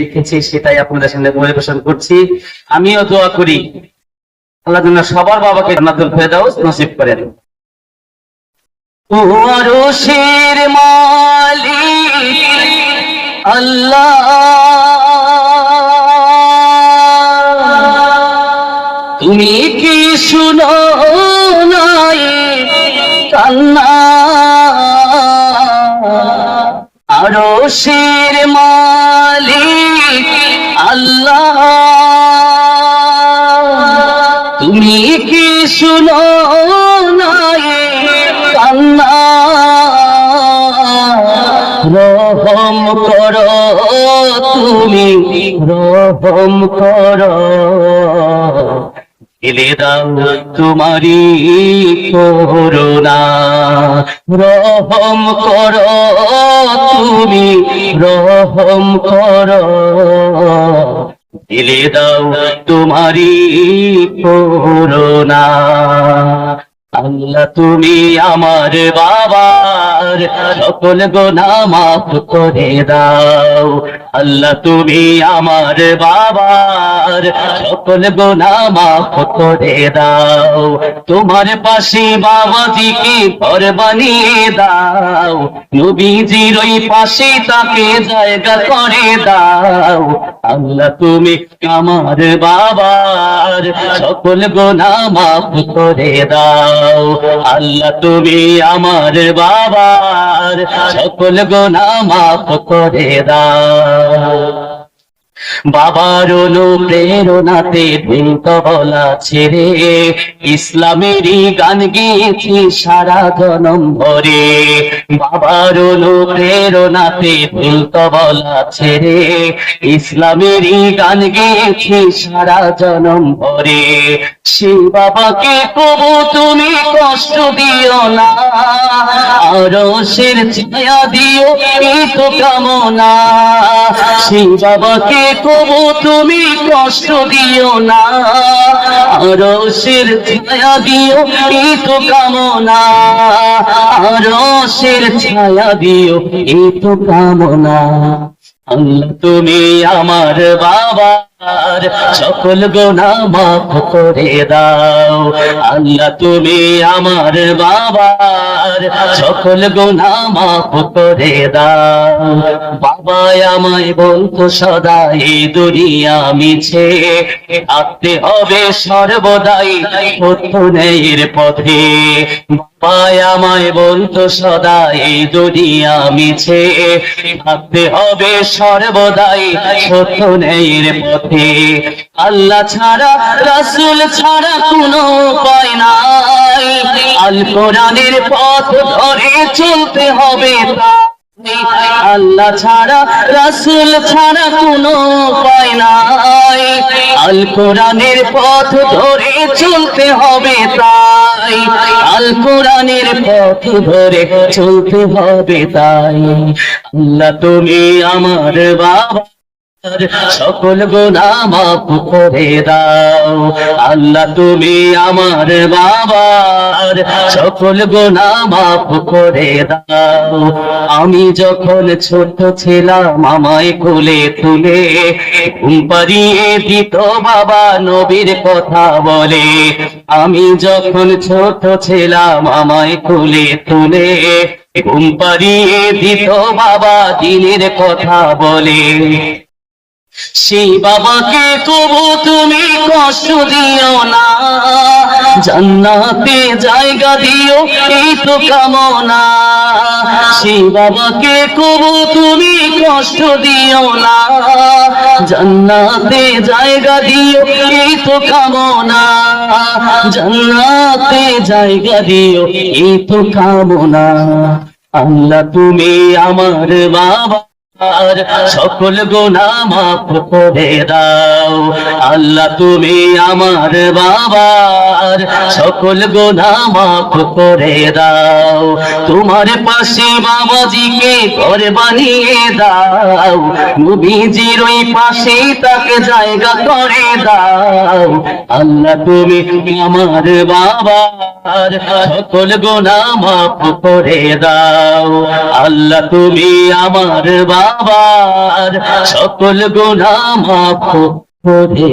লিখেছি সেটাই আপনাদের সামনে পরিবেশন করছি। আমিও দোয়া করি, আল্লাহ যেন সবার বাবাকে নসিব করেন। আল্লাহ। তুমি কি শুনো নাই কান্না আরশের মালিক আল্লাহ। তুমি কি শুনো নাই? রহম করো তুমি, রহম কর। এলে দাও তোমারি করুণা। রহম করো তুমি রহম কর। দিলে দাও তোমারি করুণা। আল্লাহ তুমি আমার বাবার সকল গোনা মাফ করে দাও। আল্লাহ তুমি আমার বাবার সকল গোনা মাফ করে দাও। তোমার পাশে বাবাজিকে ঘর বানিয়ে দাও। নবীজির ওই পাশে তাকে জায়গা করে দাও। আল্লাহ তুমি আমার বাবার সকল গোনা মাফ করে দাও। আল্লাহ তুমি আমার বাবার সকল গোনা মাফ করে দাও। বাবার অনুপ্রেরণাতে বলা ছেড়ে ইসলামেরই গান গেয়েছি সারা জনম ভরে বাবার অনুপ্রেরণাতে বলা ছেড়ে ইসলামেরই গান গেয়েছি সারা জনম ভরে সেই বাবাকে কবু তুমি কষ্ট দিও না আরও সের ছায়া দিও এই তো কামনা। সেই বাবাকে কবু, তুমি কষ্ট দিও না। আরও শির ছায়া দিও, এই তো কামনা। আরও শির ছায়া দিও, এই তো কামনা। তুমি আমার বাবার সকল গোনা মাফ করে দাও। আল্লাহ তুমি আমার বাবার সকল গোনা মাফ করে দাও। বাবা আমায় বলতো সদা এই দুনিয়া মিছে। থাকতে হবে সর্বদাই সত্য পথে। বাবা আমায় বলতো সদা এই দুনিয়া মিছে। থাকতে হবে সর্বদাই সত্য ন্যায়ের পথে আল্লাহ ছাড়া, রাসূল ছাড়া কোনো উপায় নাই। আল কোরআনের পথ ধরে চলতে হবে। আল্লাহ ছাড়া, রাসূল ছাড়া কোনো উপায় নাই। আল কোরআনের পথ ধরে চলতে হবে তাই। আল কোরআনের পথ ধরে চলতে হবে তাই। আল্লাহ তুমি আমার বাবা। সকল গোনা করে দাও। আল্লাহ, তুমি আমার বাবার সকল গোনা করে দাও। আমি যখন ছোট ছিলাম, আমায় কোলে তুলে দিত বাবা, নবীর কথা বলে। আমি যখন ছোট ছিলাম, আমায় কোলে তুলে ঘুম পাড়িয়ে দিত বাবা, দিনের কথা বলে। সেই বাবাকে কবু তুমি কষ্ট দিও না। জান্নাতে জায়গা দিও, এই তো কামনা। সেই বাবাকে কবু তুমি কষ্ট দিও না। জান্নাতে জায়গা দিও, এই তো কামনা। জান্নাতে জায়গা দিও, এই তো কামনা। আল্লাহ তুমি আমার বাবা। আর সকল গোনা মাফ করে দাও। আল্লাহ, তুমি আমার বাবার সকল গোনা মাফ করে দাও। তোমার পাশে বাবাজিকে ঘর বানিয়ে দাও। নবীজির ওই পাশে তাকে জায়গা করে দাও। আল্লাহ, তুমি আমার বাবার সকল গোনা মাফ করে দাও। আল্লাহ, তুমি আমার বাবা আবার সকল গুণা করে